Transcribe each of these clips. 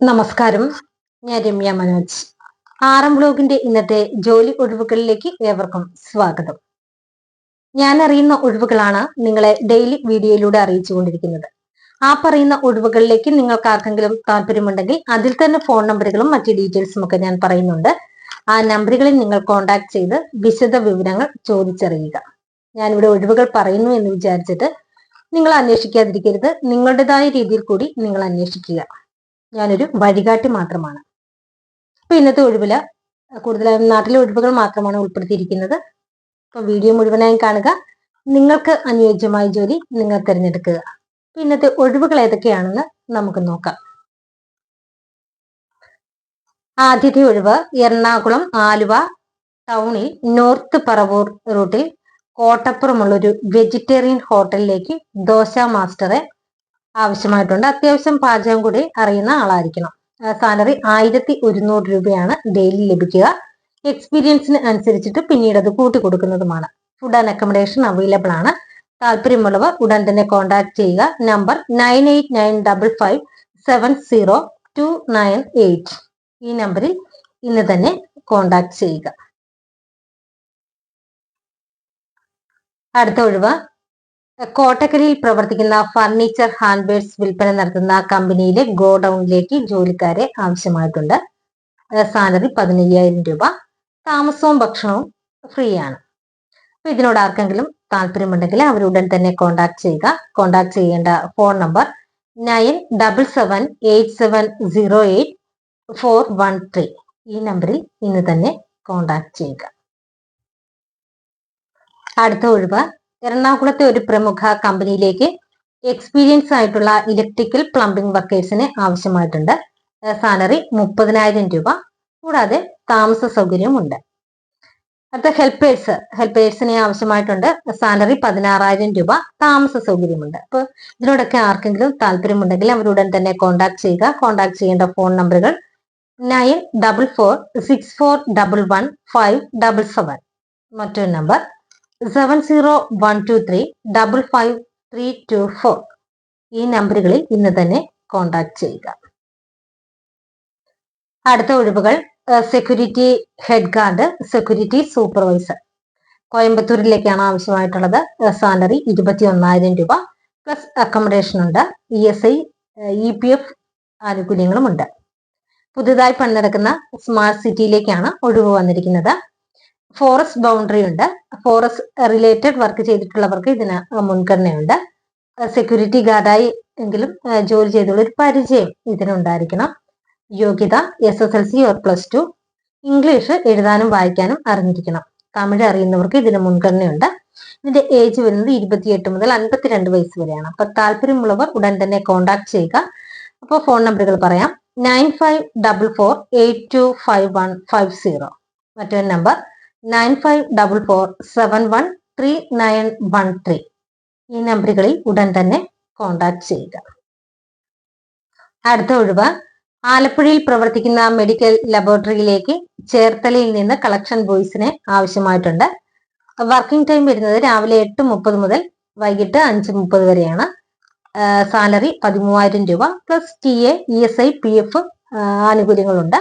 നമസ്കാരം. ഞാൻ രമ്യ മനോജ്. ആറം ബ്ലോഗിന്റെ ഇന്നത്തെ ജോലി ഒഴിവുകളിലേക്ക് ഏവർക്കും സ്വാഗതം. ഞാൻ അറിയുന്ന ഒഴിവുകളാണ് നിങ്ങളെ ഡെയിലി വീഡിയോയിലൂടെ അറിയിച്ചു കൊണ്ടിരിക്കുന്നത്. ആ പറയുന്ന ഒഴിവുകളിലേക്ക് നിങ്ങൾക്ക് ആർക്കെങ്കിലും താല്പര്യമുണ്ടെങ്കിൽ അതിൽ തന്നെ ഫോൺ നമ്പറുകളും മറ്റു ഡീറ്റെയിൽസും ഒക്കെ ഞാൻ പറയുന്നുണ്ട്. ആ നമ്പറുകളിൽ നിങ്ങൾ കോൺടാക്ട് ചെയ്ത് വിശദ വിവരങ്ങൾ ചോദിച്ചറിയുക. ഞാനിവിടെ ഒഴിവുകൾ പറയുന്നു എന്ന് വിചാരിച്ചിട്ട് നിങ്ങൾ അന്വേഷിക്കാതിരിക്കരുത്. നിങ്ങളുടേതായ രീതിയിൽ കൂടി നിങ്ങൾ അന്വേഷിക്കുക. ഞാനൊരു വഴികാട്ടി മാത്രമാണ്. അപ്പൊ ഇന്നത്തെ ഒഴിവിൽ കൂടുതലായും നാട്ടിലെ ഒഴിവുകൾ മാത്രമാണ് ഉൾപ്പെടുത്തിയിരിക്കുന്നത്. അപ്പൊ വീഡിയോ മുഴുവനായും കാണുക. നിങ്ങൾക്ക് അനുയോജ്യമായ ജോലി നിങ്ങൾ തിരഞ്ഞെടുക്കുക. ഇന്നത്തെ ഒഴിവുകൾ ഏതൊക്കെയാണെന്ന് നമുക്ക് നോക്കാം. ആദ്യത്തെ ഒഴിവ് എറണാകുളം ആലുവ ടൗണിൽ നോർത്ത് പറവൂർ റൂട്ടിൽ കോട്ടപ്പുറമുള്ള ഒരു വെജിറ്റേറിയൻ ഹോട്ടലിലേക്ക് ദോശ മാസ്റ്ററെ ആവശ്യമായിട്ടുണ്ട്. അത്യാവശ്യം പാചകം കൂടി അറിയുന്ന ആളായിരിക്കണം. സാലറി ആയിരത്തി ഒരുന്നൂറ് രൂപയാണ് ഡെയിലി ലഭിക്കുക. എക്സ്പീരിയൻസിന് അനുസരിച്ചിട്ട് പിന്നീട് അത് കൂട്ടി കൊടുക്കുന്നതുമാണ്. ഫുഡ് ആൻഡ് അക്കോമഡേഷൻ അവൈലബിൾ ആണ്. താല്പര്യമുള്ളവർ ഉടൻ തന്നെ കോൺടാക്ട് ചെയ്യുക. Number nine eight nine double five seven zero two nine eight ഈ നമ്പറിൽ ഇന്ന് തന്നെ കോൺടാക്ട് ചെയ്യുക. അടുത്ത ഒഴിവ് കോട്ടക്കലിൽ പ്രവർത്തിക്കുന്ന ഫർണിച്ചർ ഹാൻഡ്ബേഡ്സ് വിൽപ്പന നടത്തുന്ന കമ്പനിയിലെ ഗോഡൌണിലേക്ക് ജോലിക്കാരെ ആവശ്യമായിട്ടുണ്ട്. സാലറി പതിനയ്യായിരം രൂപ. താമസവും ഭക്ഷണവും ഫ്രീ ആണ് അപ്പൊ ഇതിനോട് ആർക്കെങ്കിലും താല്പര്യമുണ്ടെങ്കിൽ അവരുടൻ തന്നെ കോണ്ടാക്ട് ചെയ്യുക. കോണ്ടാക്ട് ചെയ്യേണ്ട phone number nine double seven eight seven zero eight four one three. ഈ നമ്പറിൽ ഇന്ന് തന്നെ കോണ്ടാക്ട് ചെയ്യുക. അടുത്ത ഒഴിവ് എറണാകുളത്തെ ഒരു പ്രമുഖ കമ്പനിയിലേക്ക് എക്സ്പീരിയൻസ് ആയിട്ടുള്ള ഇലക്ട്രിക്കൽ പ്ലംബിംഗ് വർക്കേഴ്സിന് ആവശ്യമായിട്ടുണ്ട്. സാലറി മുപ്പതിനായിരം രൂപ. കൂടാതെ താമസ സൗകര്യമുണ്ട് അടുത്ത ഹെൽപ്പേഴ്സ് ഹെൽപ്പേഴ്സിനെ ആവശ്യമായിട്ടുണ്ട്. സാലറി പതിനാറായിരം രൂപ. താമസ സൗകര്യമുണ്ട്. അപ്പോൾ ഇതിനോടൊക്കെ ആർക്കെങ്കിലും താല്പര്യമുണ്ടെങ്കിൽ അവരുടൻ തന്നെ കോൺടാക്ട് ചെയ്യുക. കോൺടാക്ട് ചെയ്യേണ്ട ഫോൺ നമ്പറുകൾ nine double four six four double one five double seven മറ്റൊരു number seven zero one two three double five three two four ഈ നമ്പറുകളിൽ ഇന്ന് തന്നെ കോൺടാക്ട് ചെയ്യുക. അടുത്ത ഒഴിവുകൾ security head guard security supervisor കോയമ്പത്തൂരിലേക്കാണ് ആവശ്യമായിട്ടുള്ളത് സാലറി ഇരുപത്തി ഒന്നായിരം രൂപ പ്ലസ് അക്കോമഡേഷൻ ഉണ്ട് E S I E P F ആനുകൂല്യങ്ങളും ഉണ്ട് പുതുതായി പണിനടക്കുന്ന സ്മാർട്ട് സിറ്റിയിലേക്കാണ് ഒഴിവ് വന്നിരിക്കുന്നത്. ഫോറസ്റ്റ് ബൗണ്ടറി ഉണ്ട്. ഫോറസ്റ്റ് റിലേറ്റഡ് വർക്ക് ചെയ്തിട്ടുള്ളവർക്ക് ഇതിന് മുൻഗണനയുണ്ട്. സെക്യൂരിറ്റി ഗാർഡായി എങ്കിലും ജോലി ചെയ്തുള്ള ഒരു പരിചയം ഇതിനുണ്ടായിരിക്കണം. യോഗ്യത S S L C or plus two English എഴുതാനും വായിക്കാനും അറിഞ്ഞിരിക്കണം. തമിഴ് അറിയുന്നവർക്ക് ഇതിന് മുൻഗണനയുണ്ട്. ഇതിന്റെ ഏജ് വരുന്നത് ഇരുപത്തിയെട്ട് മുതൽ അൻപത്തിരണ്ട് വയസ്സ് വരെയാണ്. അപ്പൊ താല്പര്യമുള്ളവർ ഉടൻ തന്നെ കോൺടാക്ട് ചെയ്യുക. അപ്പോൾ ഫോൺ നമ്പറുകൾ പറയാം. Nine five double four eight two five one five zero മറ്റൊരു number nine five double four seven one three nine one three ഈ നമ്പറുകളിൽ ഉടൻ തന്നെ കോൺടാക്ട് ചെയ്യുക. അടുത്ത ഒഴിവ് ആലപ്പുഴയിൽ പ്രവർത്തിക്കുന്ന മെഡിക്കൽ ലബോറട്ടറിയിലേക്ക് ചേർത്തലയിൽ നിന്ന് കളക്ഷൻ ബോയ്സിന് ആവശ്യമായിട്ടുണ്ട്. വർക്കിംഗ് ടൈം വരുന്നത് രാവിലെ എട്ട് മുപ്പത് മുതൽ വൈകിട്ട് അഞ്ച് മുപ്പത് വരെയാണ് സാലറി പതിമൂവായിരം രൂപ plus T A E S I P F ആനുകൂല്യങ്ങളുണ്ട്.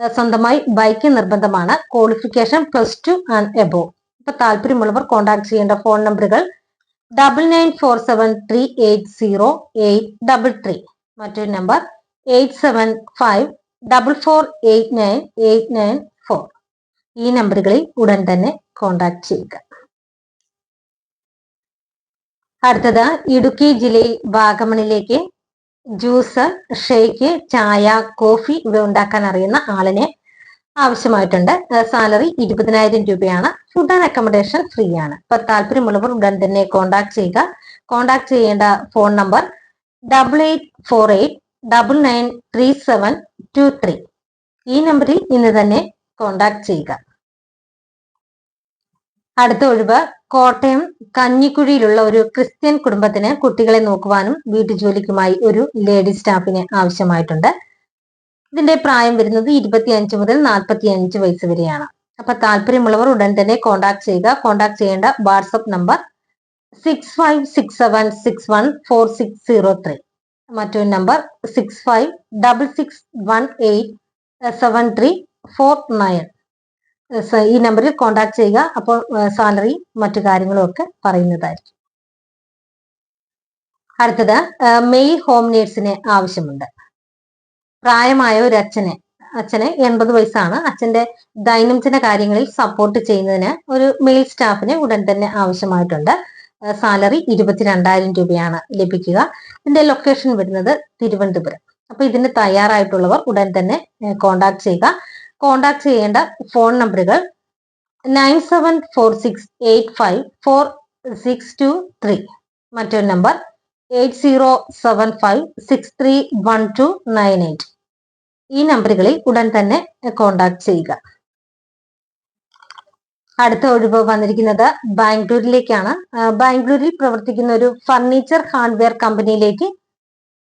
സ്വന്തമായി ബൈക്ക് നിർബന്ധമാണ്. Qualification plus two and above ഇപ്പൊ താല്പര്യമുള്ളവർ കോൺടാക്ട് ചെയ്യേണ്ട ഫോൺ നമ്പറുകൾ double nine four seven three eight zero eight double three മറ്റൊരു number eight seven five double four eight nine eight nine four ഈ നമ്പറുകളിൽ ഉടൻ തന്നെ കോൺടാക്ട് ചെയ്യുക. അടുത്തത് ഇടുക്കി ജില്ലയിൽ വാഗമണിലേക്ക് ജ്യൂസ് ഷേക്ക് ചായ കോഫി ഇവ ഉണ്ടാക്കാൻ അറിയുന്ന ആളിനെ ആവശ്യമായിട്ടുണ്ട്. സാലറി ഇരുപതിനായിരം രൂപയാണ്. ഫുഡ് ആൻഡ് അക്കോമഡേഷൻ ഫ്രീ ആണ്. അപ്പൊ താല്പര്യമുള്ളവർ ഉടൻ തന്നെ കോൺടാക്ട് ചെയ്യുക. കോൺടാക്ട് ചെയ്യേണ്ട phone number double eight four eight double nine three seven two three. ഈ നമ്പറിൽ ഇന്ന് തന്നെ കോൺടാക്ട് ചെയ്യുക. അടുത്ത ഒഴിവ് കോട്ടയം കഞ്ഞിക്കുഴിയിലുള്ള ഒരു ക്രിസ്ത്യൻ കുടുംബത്തിന് കുട്ടികളെ നോക്കുവാനും വീട്ടുജോലിക്കുമായി ഒരു ലേഡി സ്റ്റാഫിനെ ആവശ്യമായിട്ടുണ്ട്. ഇതിന്റെ പ്രായം വരുന്നത് ഇരുപത്തിയഞ്ച് മുതൽ നാൽപ്പത്തി അഞ്ച് വയസ്സ് വരെയാണ്. അപ്പൊ താല്പര്യമുള്ളവർ ഉടൻ തന്നെ കോൺടാക്ട് ചെയ്യുക. കോൺടാക്ട് ചെയ്യേണ്ട WhatsApp number six five six seven six one four six zero three മറ്റൊരു number six five double six one eight seven three four nine ഈ നമ്പറിൽ കോൺടാക്ട് ചെയ്യുക. അപ്പോൾ സാലറി മറ്റു കാര്യങ്ങളും ഒക്കെ പറയുന്നതായിരിക്കും. അടുത്തത് മെയ് ഹോം നേഴ്സിനെ ആവശ്യമുണ്ട്. പ്രായമായ ഒരു അച്ഛനെ അച്ഛന് എൺപത് വയസ്സാണ്. അച്ഛന്റെ ദൈനംദിന കാര്യങ്ങളിൽ സപ്പോർട്ട് ചെയ്യുന്നതിന് ഒരു മെയിൽ സ്റ്റാഫിനെ ഉടൻ തന്നെ ആവശ്യമായിട്ടുണ്ട്. സാലറി ഇരുപത്തിരണ്ടായിരം രൂപയാണ് ലഭിക്കുക. ഇതിന്റെ ലൊക്കേഷൻ വരുന്നത് തിരുവനന്തപുരം. അപ്പൊ ഇതിന് തയ്യാറായിട്ടുള്ളവർ ഉടൻ തന്നെ കോണ്ടാക്ട് ചെയ്യുക. കോണ്ടാക്ട് ചെയ്യേണ്ട ഫോൺ നമ്പറുകൾ nine seven four six eight five four six two three മറ്റൊരു number eight zero seven five six three one two nine eight ഈ നമ്പറുകളിൽ ഉടൻ തന്നെ കോണ്ടാക്ട് ചെയ്യുക. അടുത്ത ഒഴിവ് വന്നിരിക്കുന്നത് ബാംഗ്ലൂരിലേക്കാണ്. ബാംഗ്ലൂരിൽ പ്രവർത്തിക്കുന്ന ഒരു ഫർണിച്ചർ ഹാർഡ്വെയർ കമ്പനിയിലേക്ക്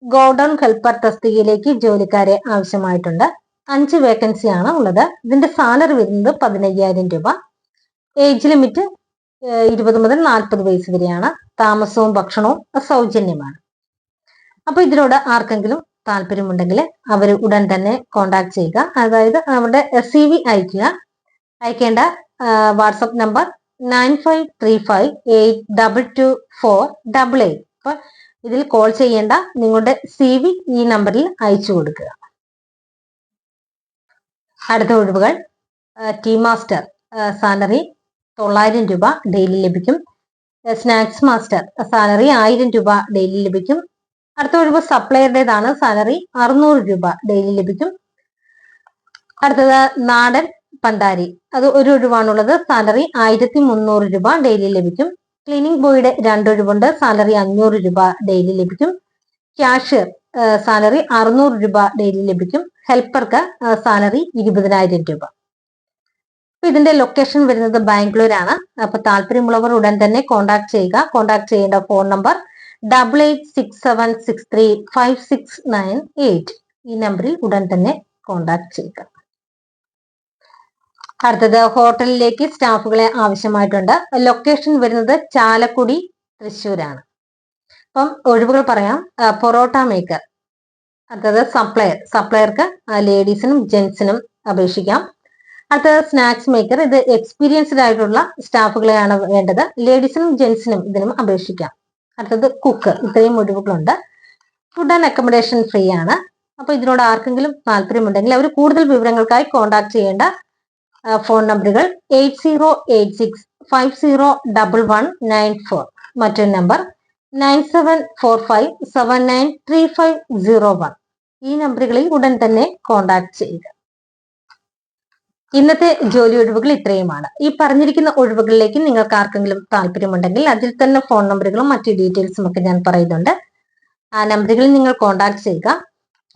ഗോഡൌൺ ഹെൽപ്പർ തസ്തികയിലേക്ക് ജോലിക്കാരെ ആവശ്യമായിട്ടുണ്ട്. അഞ്ച് വേക്കൻസി ആണ് ഉള്ളത്. ഇതിന്റെ സാലറി വരുന്നത് പതിനയ്യായിരം രൂപ. ഏജ് ലിമിറ്റ് ഇരുപത് മുതൽ നാൽപ്പത് വയസ്സ് വരെയാണ്. താമസവും ഭക്ഷണവും സൗജന്യമാണ്. അപ്പൊ ഇതിനോട് ആർക്കെങ്കിലും താല്പര്യമുണ്ടെങ്കിൽ അവർ ഉടൻ തന്നെ കോണ്ടാക്ട് ചെയ്യുക. അതായത് നമ്മുടെ സി വി അയക്കുക അയക്കേണ്ട WhatsApp number nine five three five eight double two four double eight അപ്പൊ ഇതിൽ കോൾ ചെയ്യേണ്ട നിങ്ങളുടെ സി വി ഈ നമ്പറിൽ അയച്ചു കൊടുക്കുക. അടുത്ത ഒഴിവുകൾ ടീ മാസ്റ്റർ സാലറി തൊള്ളായിരം രൂപ ഡെയിലി ലഭിക്കും. സ്നാക്സ് മാസ്റ്റർ സാലറി ആയിരം രൂപ ഡെയിലി ലഭിക്കും. അടുത്ത ഒഴിവ് സപ്ലയറുടേതാണ് സാലറി അറുന്നൂറ് രൂപ ഡെയിലി ലഭിക്കും. അടുത്തത് നാടൻ പണ്ടാരി അത് ഒരു ഒഴിവാണുള്ളത് സാലറി ആയിരത്തി മുന്നൂറ് രൂപ ഡെയിലി ലഭിക്കും. ക്ലീനിങ് ബോയുടെ രണ്ടൊഴിവുണ്ട് സാലറി അഞ്ഞൂറ് രൂപ ഡെയിലി ലഭിക്കും. ക്യാഷ്യർ സാലറി അറുന്നൂറ് രൂപ ഡെയിലി ലഭിക്കും. ഹെൽപ്പർക്ക് സാലറി ഇരുപതിനായിരം രൂപ. അപ്പൊ ഇതിന്റെ ലൊക്കേഷൻ വരുന്നത് ബാംഗ്ലൂരാണ്. അപ്പൊ താല്പര്യമുള്ളവർ ഉടൻ തന്നെ കോൺടാക്ട് ചെയ്യുക. കോൺടാക്ട് ചെയ്യേണ്ട phone number double eight six seven six three five six nine eight ഈ നമ്പറിൽ ഉടൻ തന്നെ കോൺടാക്ട് ചെയ്യുക. അടുത്തത് ഹോട്ടലിലേക്ക് സ്റ്റാഫുകളെ ആവശ്യമായിട്ടുണ്ട്. ലൊക്കേഷൻ വരുന്നത് ചാലക്കുടി തൃശ്ശൂരാണ്. അപ്പം ഒഴിവുകൾ പറയാം. പൊറോട്ട മേക്കർ. അടുത്തത് സപ്ലയർ സപ്ലയർക്ക് ലേഡീസിനും ജെൻസിനും അപേക്ഷിക്കാം. അടുത്തത് സ്നാക്സ് മേക്കർ ഇത് എക്സ്പീരിയൻസ്ഡ് ആയിട്ടുള്ള സ്റ്റാഫുകളെയാണ് വേണ്ടത്. ലേഡീസിനും ജെൻസിനും ഇതിനും അപേക്ഷിക്കാം. അടുത്തത് കുക്ക് ഇത്രയും ഒഴിവുകളുണ്ട് ഫുഡ് ആൻഡ് അക്കോമഡേഷൻ ഫ്രീ ആണ്. അപ്പൊ ഇതിനോട് ആർക്കെങ്കിലും താല്പര്യമുണ്ടെങ്കിൽ അവർ കൂടുതൽ വിവരങ്ങൾക്കായി കോൺടാക്ട് ചെയ്യേണ്ട ഫോൺ നമ്പറുകൾ eight zero eight six five zero double one nine four മറ്റൊരു number nine seven four five seven nine three five zero one. ഈ നമ്പറുകളിൽ ഉടൻ തന്നെ കോൺടാക്ട് ചെയ്യുക. ഇന്നത്തെ ജോലി ഒഴിവുകൾ ഇത്രയുമാണ്. ഈ പറഞ്ഞിരിക്കുന്ന ഒഴിവുകളിലേക്ക് നിങ്ങൾക്ക് ആർക്കെങ്കിലും താല്പര്യമുണ്ടെങ്കിൽ അതിൽ തന്നെ ഫോൺ നമ്പറുകളും മറ്റു ഡീറ്റെയിൽസും ഒക്കെ ഞാൻ പറയുന്നുണ്ട്. ആ നമ്പറുകളിൽ നിങ്ങൾ കോൺടാക്ട് ചെയ്യുക.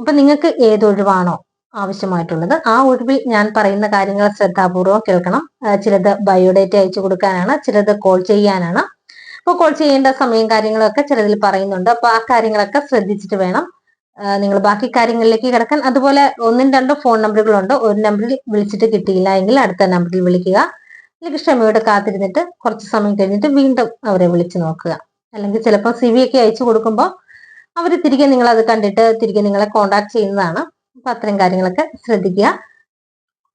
അപ്പൊ നിങ്ങൾക്ക് ഏത് ഒഴിവാണോ ആവശ്യമായിട്ടുള്ളത് ആ ഒഴിവിൽ ഞാൻ പറയുന്ന കാര്യങ്ങൾ ശ്രദ്ധാപൂർവം കേൾക്കണം. ചിലത് ബയോഡേറ്റ അയച്ചു കൊടുക്കാനാണ് ചിലത് കോൾ ചെയ്യാനാണ്. അപ്പോൾ കോൾ ചെയ്യേണ്ട സമയം കാര്യങ്ങളൊക്കെ ചിലതിൽ പറയുന്നുണ്ട്. അപ്പൊ ആ കാര്യങ്ങളൊക്കെ ശ്രദ്ധിച്ചിട്ട് വേണം നിങ്ങൾ ബാക്കി കാര്യങ്ങളിലേക്ക് കിടക്കാൻ. അതുപോലെ ഒന്നും രണ്ടോ ഫോൺ നമ്പറുകളുണ്ട് ഒരു നമ്പറിൽ വിളിച്ചിട്ട് കിട്ടിയില്ല എങ്കിൽ അടുത്ത നമ്പറിൽ വിളിക്കുക. അല്ലെങ്കിൽ ക്ഷമയോടെ കാത്തിരുന്നിട്ട് കുറച്ച് സമയം കഴിഞ്ഞിട്ട് വീണ്ടും അവരെ വിളിച്ചു നോക്കുക. അല്ലെങ്കിൽ ചിലപ്പോൾ സി വി ഒക്കെ അയച്ചു കൊടുക്കുമ്പോൾ അവർ തിരികെ നിങ്ങൾ അത് കണ്ടിട്ട് തിരികെ നിങ്ങളെ കോണ്ടാക്ട് ചെയ്യുന്നതാണ്. അപ്പൊ അത്തരം കാര്യങ്ങളൊക്കെ ശ്രദ്ധിക്കുക.